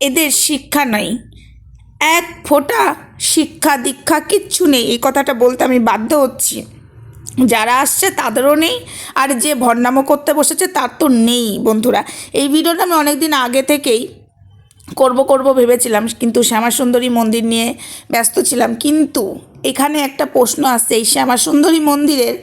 এদের শিক্ষা নাই। এক ফোঁটা শিক্ষা দীক্ষা কিচ্ছু নেই। এই কথাটা বলতে আমি বাধ্য হচ্ছি। যারা আসছে তাদেরও নেই, আর যে ভণ্ডামো করতে বসেছে তার তো নেই, বন্ধুরা। এই ভিডিওটা আমি অনেক দিন আগে থেকেই করব করব ভেবেছিলাম, কিন্তু শ্যামাসুন্দরী মন্দির নিয়ে ব্যস্ত ছিলাম। কিন্তু এখানে একটা প্রশ্ন আসছে, এই শ্যামা সুন্দরী মন্দিরের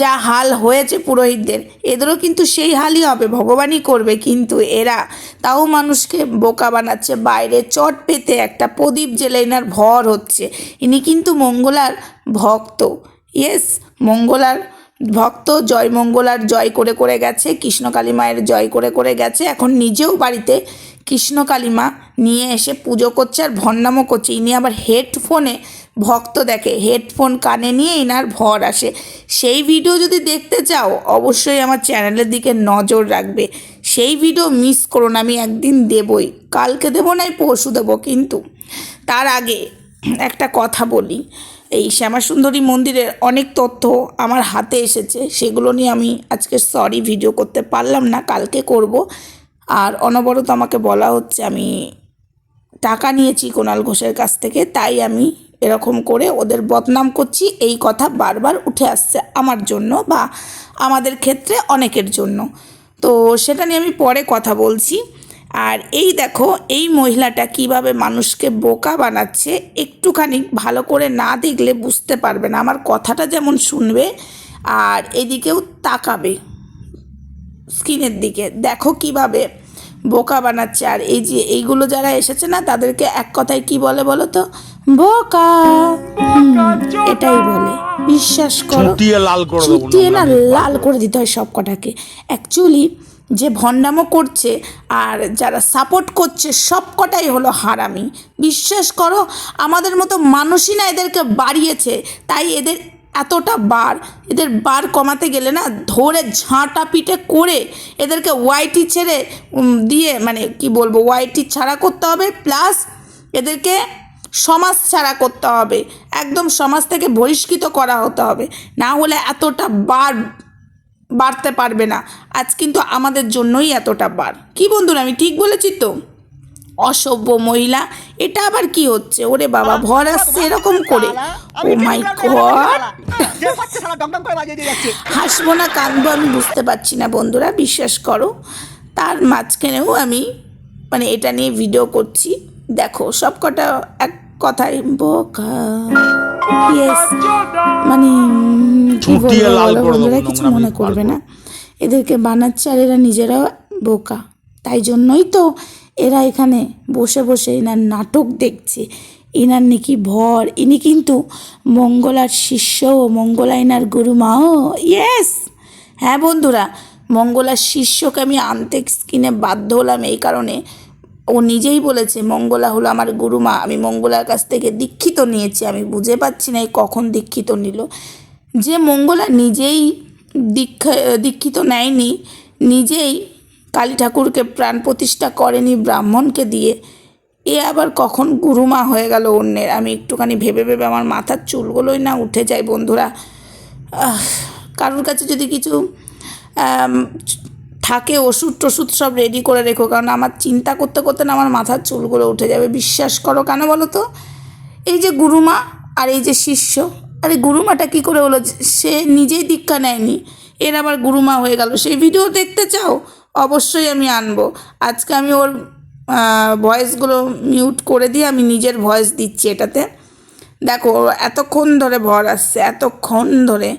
যা হাল হয়েছে পুরোহিতদের, এদেরও কিন্তু সেই হালই হবে, ভগবানই করবে, কিন্তু এরা তাও মানুষকে বোকা বানাচ্ছে, বাইরে চট পেতে একটা প্রদীপ জেলে এনার ভর হচ্ছে। ইনি কিন্তু মঙ্গলার ভক্ত ইয়েস মঙ্গলার ভক্ত, জয় মঙ্গলার জয় করে করে গেছে কৃষ্ণকালী মায়ের জয় করে করে গেছে, এখন নিজেও বাড়িতে কৃষ্ণকালী মা নিয়ে এসে পুজো করছে আর ভণ্ডামো করছে। ইনি আবার হেডফোনে ভক্ত দেখে হেডফোন কানে নিয়ে এনার ভর আসে। সেই ভিডিও যদি দেখতে চাও, অবশ্যই আমার চ্যানেলের দিকে নজর রাখবে। সেই ভিডিও মিস করুন আমি একদিন দেবই। কালকে দেবো নাই পরশু দেবো কিন্তু। তার আগে একটা কথা বলি। এই শ্যামাসুন্দরী মন্দিরের অনেক তথ্য আমার হাতে এসেছে, সেগুলো নিয়ে আমি আজকে সরি ভিডিও করতে পারলাম না, কালকে করব। আর অনবরত আমাকে বলা হচ্ছে, আমি টাকা নিয়েছি কোনাল ঘোষের কাছ থেকে, তাই আমি এরকম করে ওদের বদনাম করছি, এই কথা বারবার উঠে আসছে আমার জন্য বা আমাদের ক্ষেত্রে অনেকের জন্য। তো সেটা নিয়ে আমি পরে কথা বলছি। আর এই দেখো, এই মহিলাটা কীভাবে মানুষকে বোকা বানাচ্ছে, একটুখানি ভালো করে না দেখলে বুঝতে পারবে না। আমার কথাটা যেমন শুনবে আর এদিকেও তাকাবে স্কিনের দিকে। দেখো কীভাবে বোকা বানাচ্ছে। আর এই যে এইগুলো যারা এসেছে না, তাদেরকে এক কথায় কি বলে বলো তো? বোকা। এটাই বলে। বিশ্বাস করো। করে না লাল করে দিতে হয় সব কটাকে। অ্যাকচুয়ালি যে ভণ্ডামো করছে আর যারা সাপোর্ট করছে সব কটাই হলো হারামি। বিশ্বাস করো আমাদের মতো মানুষই না এদেরকে বাড়িয়েছে। তাই এদের এতটা বার এদের বার কমাতে গেলে না ধরে ঝাঁটা পিটে করে এদেরকে ওয়াইটি ছেড়ে দিয়ে মানে কি বলব ওয়াইটি ছাড়া করতে হবে। প্লাস এদেরকে সমাজ ছাড়া করতে হবে। একদম সমাজ থেকে বহিষ্কৃত করা হতে হবে। না হলে এতটা বার বাড়তে পারবে না। আজ কিন্তু আমাদের জন্যই এতটা বার। কি বন্ধুরা আমি ঠিক বলেছি তো? অসভ্য মহিলা এটা আবার কি হচ্ছে? ওরে বাবা ভর আসছে এরকম করে। ও মাই গড হাসবো না কাঁদবো আমি বুঝতে পারছি না বন্ধুরা বিশ্বাস করো। তার মাঝখানেও আমি মানে এটা নিয়ে ভিডিও করছি। দেখো সব কটা এক কথায় বোকা। ইয়েস মানে বন্ধুরা কিছু মনে করবে না। এদেরকে বানাচ্ছে আর এরা নিজেরা বোকা। তাই জন্যই তো এরা এখানে বসে বসে এনার নাটক দেখছে। এনার নাকি ভর। ইনি কিন্তু মঙ্গলার শিষ্য ও মঙ্গলা ইনার গুরুমাও ইয়েস হ্যাঁ বন্ধুরা মঙ্গলার শিষ্যকে আমি আনতে স্কিনে বাধ্য হলাম এই কারণে। ও নিজেই বলেছে, মঙ্গলা হলো আমার গুরুমা, আমি মঙ্গলার কাছ থেকে দীক্ষিত নিয়েছি, আমি বুঝে পাচ্ছি না কখন দীক্ষিত নিল। যে মঙ্গলা নিজেই দীক্ষা, দীক্ষিত নেয়নি, নিজেই কালী ঠাকুরকে প্রাণ প্রতিষ্ঠা করেনি ব্রাহ্মণকে দিয়ে, এ আবার কখন গুরুমা হয়ে গেল অন্যের? আমি একটুখানি ভেবে ভেবে আমার মাথার চুলগুলোই না উঠে যায় বন্ধুরা। কারোর কাছে যদি কিছু থাকে, ওষুধ টষুধ সব রেডি করে রেখো। কারণ আমার চিন্তা করতে করতে না আমার মাথার চুলগুলো উঠে যাবে। বিশ্বাস করো কেন বলো তো? এই যে গুরুমা আর এই যে শিষ্য, আরে গুরুমাটা কি করে হলো? সে নিজেই দীক্ষা নেয়নি। এর আবার গুরুমা হয়ে গেল। সেই ভিডিও দেখতে চাও? অবশ্যই আমি আনব। আজকে আমি ওর ভয়েসগুলো মিউট করে দিয়ে আমি নিজের ভয়েস দিচ্ছি এটাতে। দেখো, এতক্ষণ ধরে ভর আসছে, এতক্ষণ ধরে।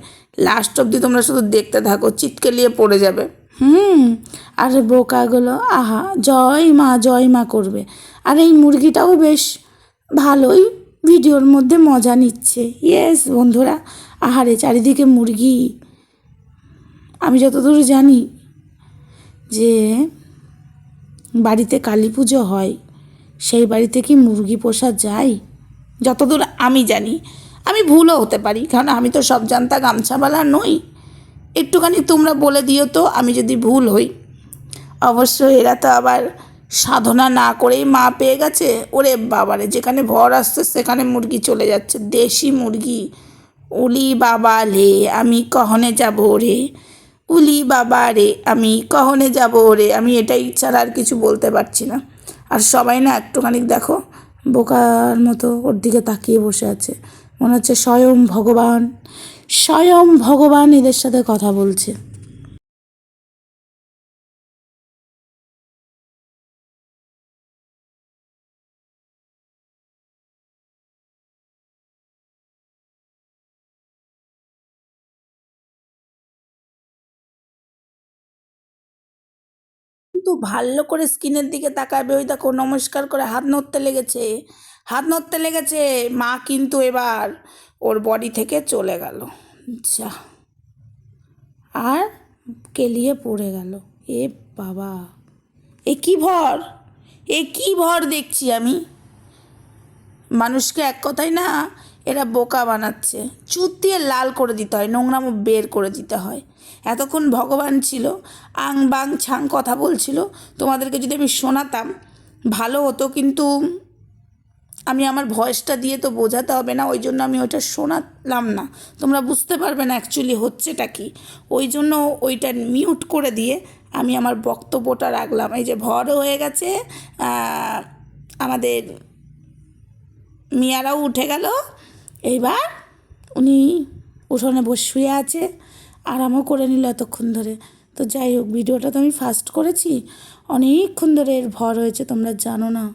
লাস্ট অবধি তোমরা শুধু দেখতে থাকো চিৎকে নিয়ে পড়ে যাবে। হুম, আর বোকাগুলো, আহা, জয় মা জয় মা করবে। আর এই মুরগিটাও বেশ ভালোই ভিডিওর মধ্যে মজা নিচ্ছে। ইয়েস বন্ধুরা, আহারে, চারিদিকে মুরগি। আমি যতদূর জানি যে বাড়িতে কালী পুজো হয়, সেই বাড়িতে কি মুরগি পোষা যায়? যতদূর আমি জানি, আমি ভুলও হতে পারি, কারণ আমি তো সব জানতা গামছাওয়ালা নই। একটুখানি তোমরা বলে দিও তো, আমি যদি ভুল হই। অবশ্য এরা তো আবার সাধনা না করেই মা পেয়ে গেছে। ওরে বাবারে, যেখানে ভর আসছে সেখানে মুরগি চলে যাচ্ছে, দেশি মুরগি। উলি বাবা রে, আমি কহনে যাব রে? উলি বাবা রে, আমি কহনে যাব রে? আমি এটাই ছাড়া আর কিছু বলতে পারছি না। আর সবাই না একটুখানি দেখো, বোকার মতো ওর দিকে তাকিয়ে বসে আছে। মনে হচ্ছে স্বয়ং ভগবান। স্বয়ং ভগবান এদের সাথে কথা বলছে। কিন্তু ভালো করে স্কিনের দিকে তাকাবে, ওই দেখো নমস্কার করে হাত নড়তে লেগেছে। হাত নড়তে লেগেছে, মা কিন্তু এবার ওর বডি থেকে চলে গেল। যা। আর কেলিয়ে পড়ে গেল। এ বাবা। এ কি ভর? এ কি ভর দেখছি আমি? মানুষকে এক কথাই না, এরা বোকা বানাচ্ছে। চুত দিয়ে লাল করে দিতে হয়, নোংরাম বের করে দিতে হয়। এতক্ষণ ভগবান ছিল আং বাং ছাং কথা বলছিল। তোমাদেরকে যদি আমি শোনাতাম, ভালো হতো, কিন্তু আমি আমার ভয়েসটা দিয়ে তো বোঝাতে হবে না, ওই জন্য আমি ওইটা শোনালাম না। তোমরা বুঝতে পারবে না অ্যাকচুয়ালি হচ্ছেটা কি। ওই জন্য ওইটা মিউট করে দিয়ে আমি আমার বক্তব্যটা রাখলাম। এই যে ভরও হয়ে গেছে আমাদের মিয়ারাও উঠে গেল। এইবার উনি উঠোনে বসে, শুয়ে আছে, আরামও করে নিল এতক্ষণ ধরে। তো যাই হোক, ভিডিওটা তো আমি ফাস্ট করেছি। অনেকক্ষণ ধরে এর ভর হয়েছে, তোমরা জানো না।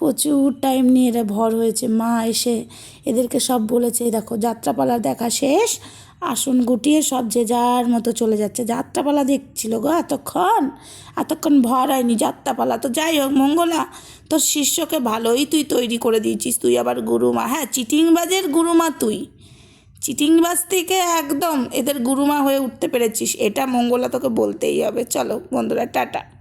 প্রচুর টাইম নিয়ে এরা ভর হয়েছে। মা এসে এদেরকে সব বলেছে দেখো, যাত্রাপালা দেখা শেষ, আসন গুটিয়ে সব যে যার মতো চলে যাচ্ছে। যাত্রাপালা দেখছিল গো এতক্ষণ? এতক্ষণ ভর হয়নি। যাত্রাপালা তো যাই হোক, মঙ্গলা, তোর শিষ্যকে ভালোই তুই তৈরি করে দিয়েছিস। তুই আবার গুরুমা। হ্যাঁ চিটিংবাজের গুরুমা তুই। চিটিংবাজ থেকে একদম এদের গুরুমা হয়ে উঠতে পেরেছিস। এটা মঙ্গলা তোকে বলতেই হবে। চলো বন্ধুরা, টাটা।